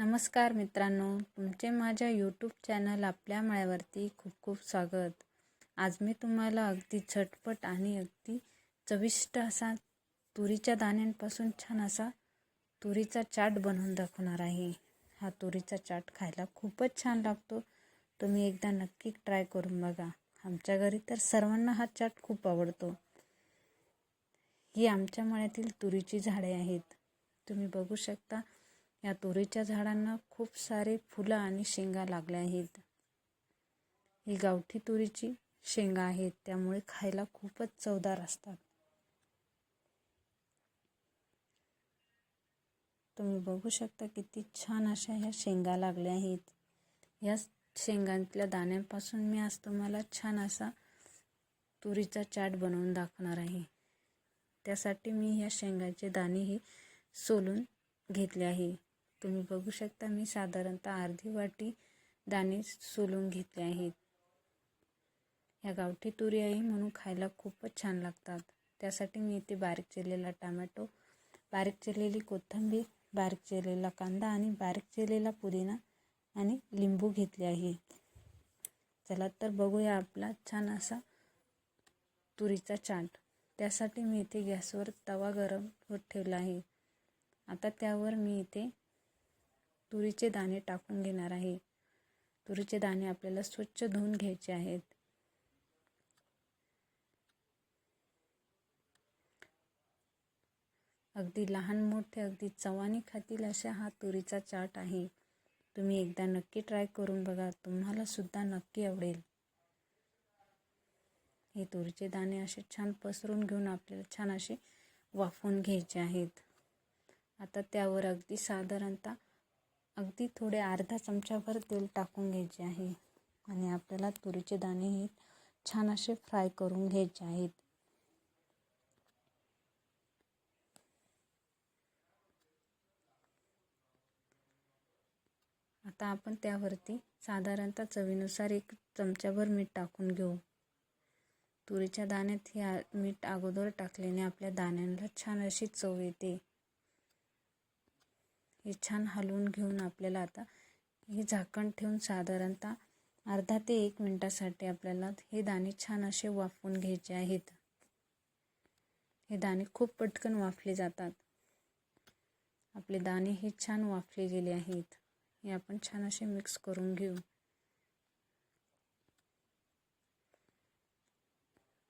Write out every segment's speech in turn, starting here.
नमस्कार मित्रांनो तुमचे माझ्या यूट्यूब चॅनल आपल्या माळ्यावरती खूप खूप स्वागत. आज मी तुम्हाला अगदी झटपट आणि अगदी चविष्ट असा तुरीच्या दाण्यांपासून छान असा तुरीचा चाट बनवून दाखवणार आहे. हा तुरीचा चाट खायला खूपच छान लागतो. तुम्ही एकदा नक्की ट्राय करून बघा. आमच्या घरी तर सर्वांना हा चाट खूप आवडतो. ही आमच्या मळ्यातील तुरीची झाडे आहेत. तुम्ही बघू शकता या तुरीच्या झाडांना खूप सारे फुलं आणि शेंगा लागल्या आहेत. ही गावठी तुरीची शेंगा आहेत त्यामुळे खायला खूपच चवदार असतात. तुम्ही बघू शकता किती छान अशा ह्या शेंगा लागल्या आहेत. या शेंगांतल्या दाण्यांपासून मी आज तुम्हाला छान असा तुरीचा चाट बनवून दाखवणार आहे. त्यासाठी मी ह्या शेंगाचे दाणे हे सोलून घेतले आहे. तुम्ही बघू शकता मी साधारणतः अर्धी वाटी दाणे सोलून घेतले आहेत ह्या गावठी तुरी आहे म्हणून खायला खूपच छान लागतात. त्यासाठी मी इथे बारीक चिरलेला टमॅटो बारीक चिरलेली कोथिंबीर बारीक चिरलेला कांदा आणि बारीक चिरलेला पुदिना आणि लिंबू घेतले आहे. चला तर बघूया आपला छान असा तुरीचा चाट. त्यासाठी मी इथे गॅसवर तवा गरम होत ठेवला आहे. आता त्यावर मी इथे तुरीचे दाणे टाकून घेणार आहे. तुरीचे दाणे आपल्याला स्वच्छ धुवून घ्यायचे आहेत. अगदी लहान मोठे अगदी चवानी खातील अशा हा तुरीचा चाट आहे. तुम्ही एकदा नक्की ट्राय करून बघा. तुम्हाला सुद्धा नक्की आवडेल. हे तुरीचे दाणे असे छान पसरून घेऊन आपल्याला छान असे वाफवून घ्यायचे आहेत. आता त्यावर अगदी साधारणतः अगदी थोडे अर्धा चमच्याभर तेल टाकून घ्यायचे आहे. आणि आपल्याला तुरीचे दाणे हे छान असे फ्राय करून घ्यायचे आहेत. आता आपण त्यावरती साधारणतः चवीनुसार एक चमच्याभर मीठ टाकून घेऊ. तुरीच्या दाण्यात हे मीठ अगोदर टाकल्याने आपल्या दाण्यांना छान अशी चव येते. हे छान हलवून घेऊन आपल्याला आता हे झाकण ठेवून साधारणतः अर्धा ते एक मिनटासाठी आपल्याला हे दाणे छान असे वाफवून घ्यायचे आहेत. हे दाणे खूप पटकन वाफले जातात. आपले दाणे हे छान वाफले गेले आहेत. हे आपण छान असे मिक्स करून घेऊ.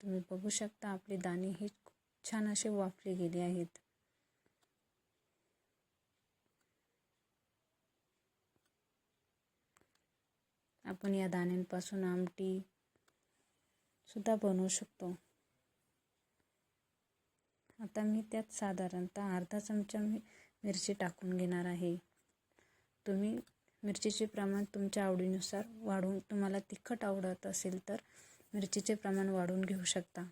तुम्ही बघू शकता आपले दाणे हे छान असे वाफले गेले आहेत. आपण या दाण्यांपासून आमटी सुद्धा बनवू शकतो. आता मी त्यात साधारणतः अर्धा चमचा मी मिरची टाकून घेणार आहे. तुम्ही मिरचीचे प्रमाण तुमच्या आवडीनुसार वाढवून तुम्हाला तिखट आवडत असेल तर मिरचीचे प्रमाण वाढवून घेऊ शकता.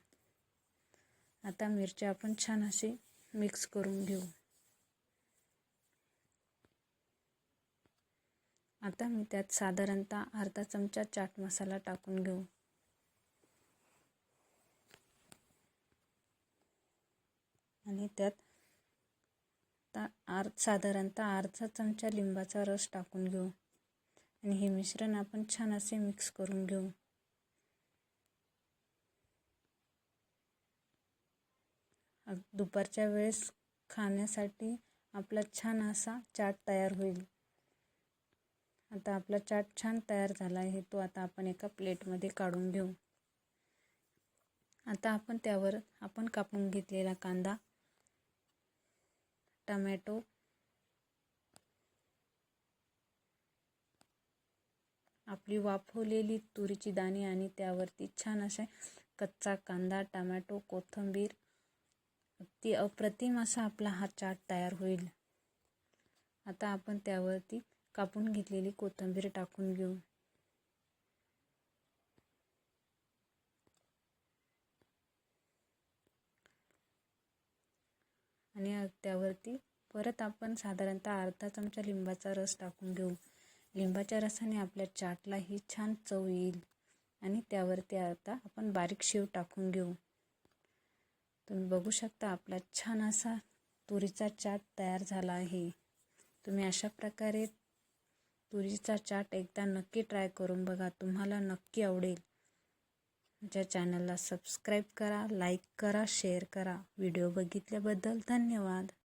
आता मिरच्या आपण छान असे मिक्स करून घेऊ. आता मी त्यात साधारणतः अर्धा चमचा चाट मसाला टाकून घेऊ. आणि त्यात आर साधारणतः अर्धा चमचा लिंबाचा रस टाकून घेऊ. आणि हे मिश्रण आपण छान असे मिक्स करून घेऊ. दुपारच्या वेळेस खाण्यासाठी आपला छान असा चाट तयार होईल. आता आपला चाट छान तयार झाला आहे. तो आता आपण एका प्लेटमध्ये काढून घेऊ. आता आपण त्यावर आपण कापून घेतलेला कांदा टमॅटो आपली वाफवलेली तुरीची दाणी आणि त्यावरती छान असे कच्चा कांदा टमॅटो कोथिंबीर. ती अप्रतिम असा आपला हा चाट तयार होईल. आता आपण त्यावरती कापून घेतलेली कोथिंबीर टाकून घेऊ. आणि त्यावरती परत आपण साधारणतः अर्धा चमचा लिंबाचा रस टाकून घेऊ. लिंबाच्या रसाने आपल्या चाटला ही छान चव येईल. आणि त्यावरती आता आपण बारीक शेव टाकून घेऊ. तुम्ही बघू शकता आपला छान असा तुरीचा चाट तयार झाला आहे. तुम्ही अशा प्रकारे तुरीचा चाट एकदा नक्की ट्राय करून बघा. तुम्हाला नक्की आवडेल. आमच्या चॅनलला सबस्क्राईब करा लाईक करा शेअर करा. व्हिडिओ बघितल्याबद्दल धन्यवाद.